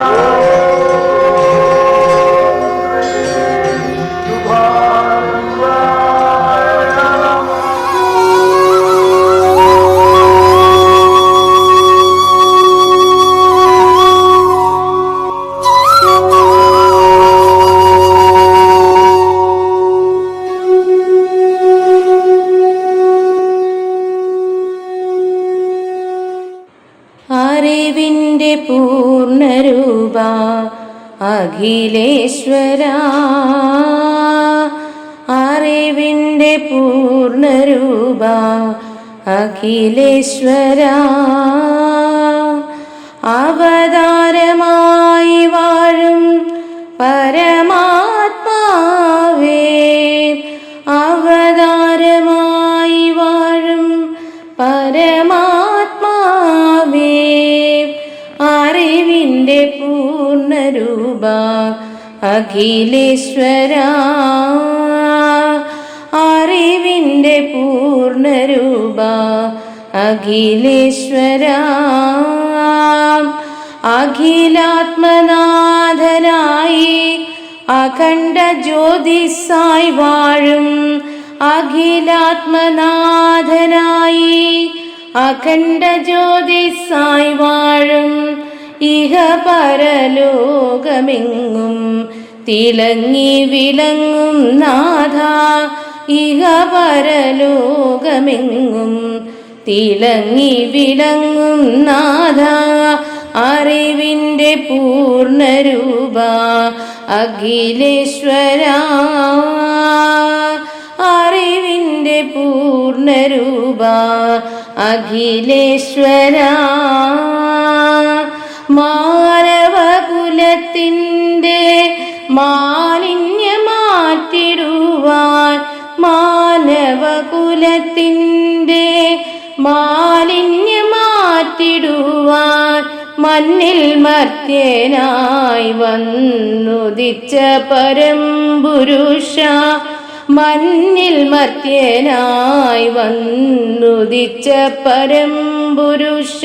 Oh! അറിവിന്റെ പൂർണരൂപ അഖിലേശ്വര. അറിവിന്റെ പൂർണരൂപ അഖിലേശ്വര. അവതാരമായി വാഴും പരമാത്മാവേ അവതാരമായി വാഴും പരമാത്മാവേ അറിവിന്റെ പൂർണരൂപ അഖിലേശ്വര. അറിവിന്റെ പൂർണരൂപ അഖിലേശ്വര. അഖിലാത്മനാഥനായി അഖണ്ഡ ജ്യോതിസായി വാഴും അഖിലാത്മനാഥനായി. അഖണ്ഡ ജ്യോതിസായി വാഴും. ഇഹ പരലോകമെങ്ങും തിളങ്ങി വിളങ്ങും നാഥ. ഇഹ പരലോകമെങ്ങും തിളങ്ങി വിളങ്ങും നാഥ. അറിവിന്റെ പൂർണരൂപ അഖിലേശ്വര. അറിവിന്റെ പൂർണരൂപ അഖിലേശ്വര. മാനവകുലത്തിന്റെ മാലിന്യ മാറ്റിടുവാൻ മാനവകുലത്തിന്റെ മാലിന്യ മാറ്റിടുവാൻ മണ്ണിൽ മർത്യനായി വന്നുദിച്ച പരമ്പുരുഷ മണ്ണിൽ മർത്യനായി വന്നുദിച്ച പരമ്പുരുഷ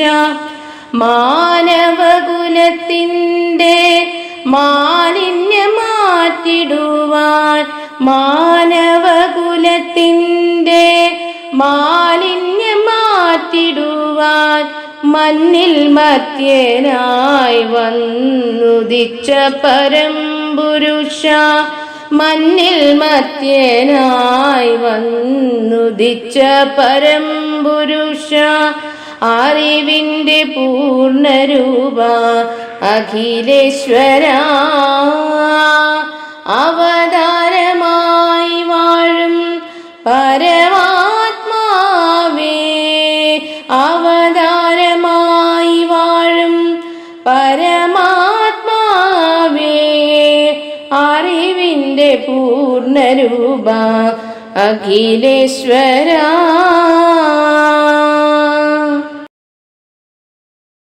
മാനവകുലത്തിന്റെ മാലിന്യ മാറ്റിടുവാൻ മാനവകുലത്തിന്റെ മാലിന്യ മാറ്റിടുവാൻ മണ്ണിൽ മർത്യനായി വന്നുദിച്ച പരമ്പുരുഷ മണ്ണിൽ മത്യനായി വന്നുദിച്ച പരംപുരുഷ അറിവിന്റെ പൂർണരൂപ അഖിലേശ്വര. അവതാരമായി വാഴും പരമാത്മാവേ പൂർണരൂപ അഖിലേശ്വര.